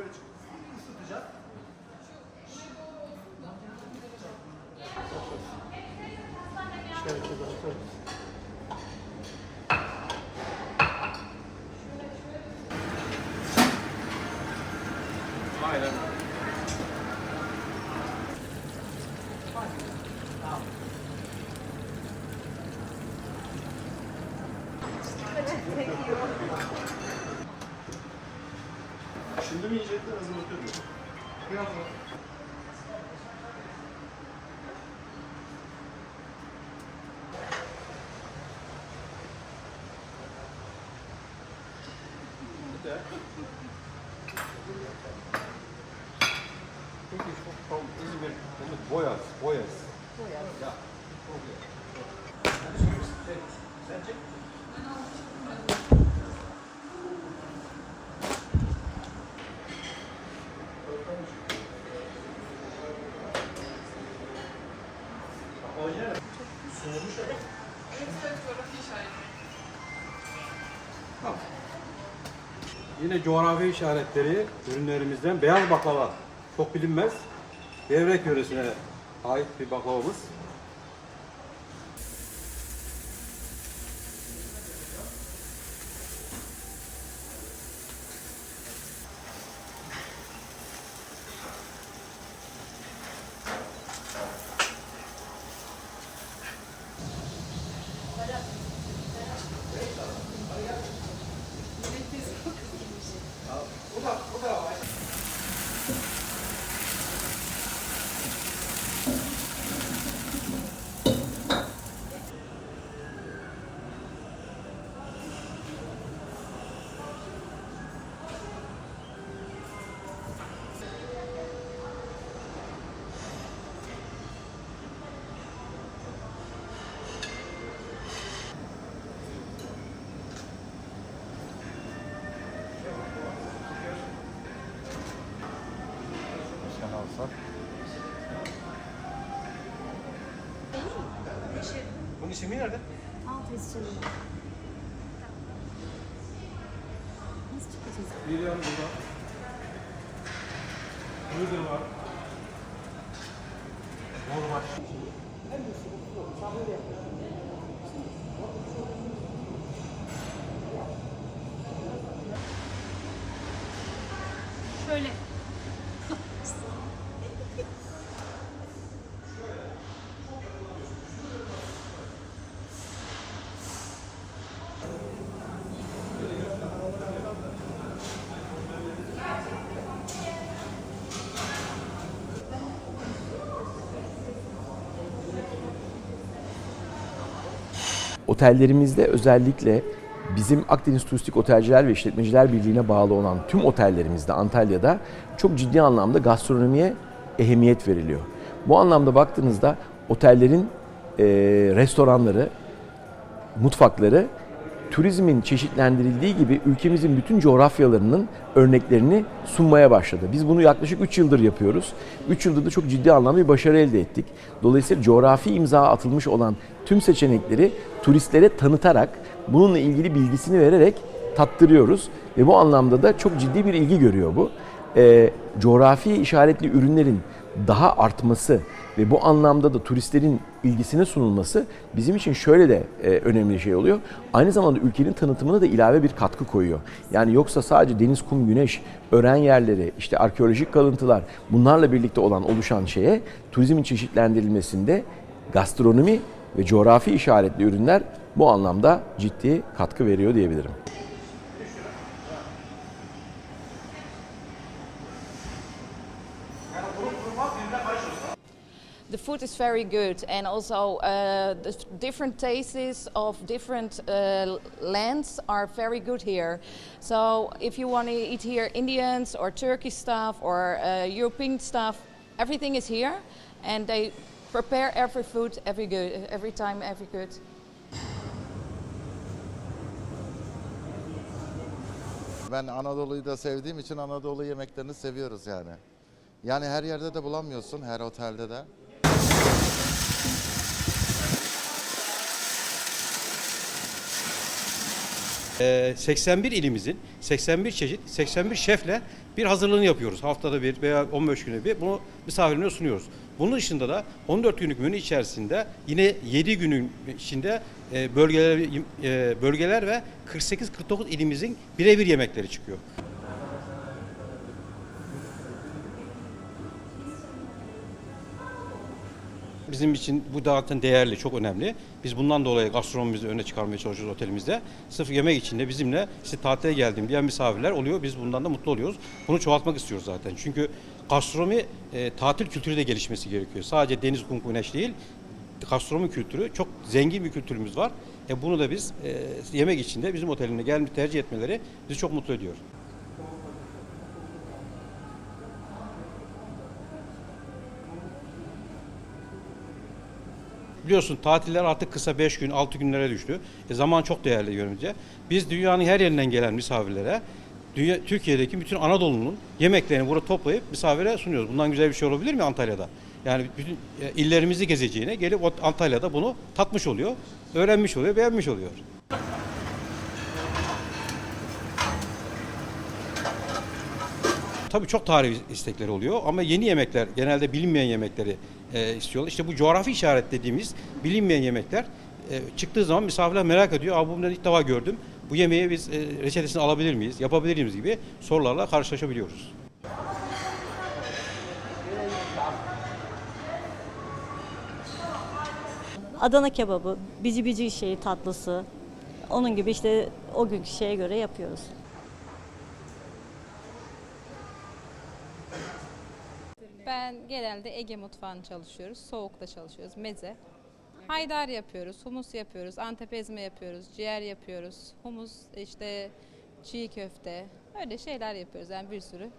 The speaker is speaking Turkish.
böyle çık. Isıtacak. İşaretle dağıtırız. Aynen. Şimdi mi yiyecekler hazırlıklı diyor. Biraz daha. Wirklich, das ist mit Boyers, Boyers. Boyers. Ja. Yine coğrafi işaretleri ürünlerimizden beyaz baklava. Çok bilinmez. Devrek yöresine ait bir baklavamız. İsmi nerede? Alt yazıcılı. Nasıl çıkacağız? Bir yanı burada. Burada var. Normal. Şöyle. Otellerimizde özellikle bizim Akdeniz Turistik Otelciler ve İşletmeciler Birliği'ne bağlı olan tüm otellerimizde Antalya'da çok ciddi anlamda gastronomiye ehemmiyet veriliyor. Bu anlamda baktığınızda otellerin eee, restoranları, mutfakları turizmin çeşitlendirildiği gibi ülkemizin bütün coğrafyalarının örneklerini sunmaya başladı. Biz bunu yaklaşık 3 yıldır yapıyoruz. 3 yıldır da çok ciddi anlamda bir başarı elde ettik. Dolayısıyla coğrafi imza atılmış olan tüm seçenekleri turistlere tanıtarak, bununla ilgili bilgisini vererek tattırıyoruz. Ve bu anlamda da çok ciddi bir ilgi görüyor bu. Ee, coğrafi işaretli ürünlerin daha artması ve bu anlamda da turistlerin ilgisine sunulması bizim için şöyle de e, önemli şey oluyor. Aynı zamanda ülkenin tanıtımına da ilave bir katkı koyuyor. Yani yoksa sadece deniz, kum, güneş, öğren yerleri, işte arkeolojik kalıntılar bunlarla birlikte olan oluşan şeye turizmin çeşitlendirilmesinde gastronomi ve coğrafi işaretli ürünler bu anlamda ciddi katkı veriyor diyebilirim. The food is very good, and also uh, the different tastes of different uh, lands are very good here. So if you want to eat here Indians or Turkish stuff or uh, European stuff, everything is here, and they prepare every food every good, every time every good. Ben Anadolu'yu da sevdiğim için Anadolu yemeklerini seviyoruz yani. Yani her yerde de bulamıyorsun, her otelde de. Ee, 81 ilimizin 81 çeşit 81 şefle bir hazırlığını yapıyoruz. Haftada bir veya 15 güne bir bunu misafirlerine sunuyoruz. Bunun dışında da 14 günlük menü içerisinde yine 7 günün içinde e, bölgeler e, bölgeler ve 48-49 ilimizin birebir yemekleri çıkıyor. Bizim için bu zaten değerli, çok önemli. Biz bundan dolayı gastronomimizi öne çıkarmaya çalışıyoruz otelimizde. Sırf yemek için de bizimle işte tatile geldim diyen misafirler oluyor. Biz bundan da mutlu oluyoruz. Bunu çoğaltmak istiyoruz zaten. Çünkü gastronomi e, tatil kültürü de gelişmesi gerekiyor. Sadece deniz, kum, güneş değil. Gastronomi kültürü çok zengin bir kültürümüz var. E bunu da biz e, yemek için de bizim otelinde gelmeyi tercih etmeleri bizi çok mutlu ediyor. Biliyorsun tatiller artık kısa 5 gün, 6 günlere düştü. E, zaman çok değerli görünce. Biz dünyanın her yerinden gelen misafirlere dünya, Türkiye'deki bütün Anadolu'nun yemeklerini burada toplayıp misafire sunuyoruz. Bundan güzel bir şey olabilir mi Antalya'da? Yani bütün e, illerimizi gezeceğine gelip Antalya'da bunu tatmış oluyor, öğrenmiş oluyor, beğenmiş oluyor. Tabii çok tarihi istekleri oluyor ama yeni yemekler, genelde bilinmeyen yemekleri e, istiyorlar. İşte bu coğrafi işaret dediğimiz bilinmeyen yemekler e, çıktığı zaman misafirler merak ediyor. Abi bunu ilk defa gördüm. Bu yemeği biz e, reçetesini alabilir miyiz, yapabilir miyiz gibi sorularla karşılaşabiliyoruz. Adana kebabı, bici bici şeyi tatlısı. Onun gibi işte o günkü şeye göre yapıyoruz. Ben genelde Ege mutfağını çalışıyoruz. Soğukta çalışıyoruz. Meze. Haydar yapıyoruz, humus yapıyoruz, antep ezme yapıyoruz, ciğer yapıyoruz, humus işte çiğ köfte. Öyle şeyler yapıyoruz yani bir sürü.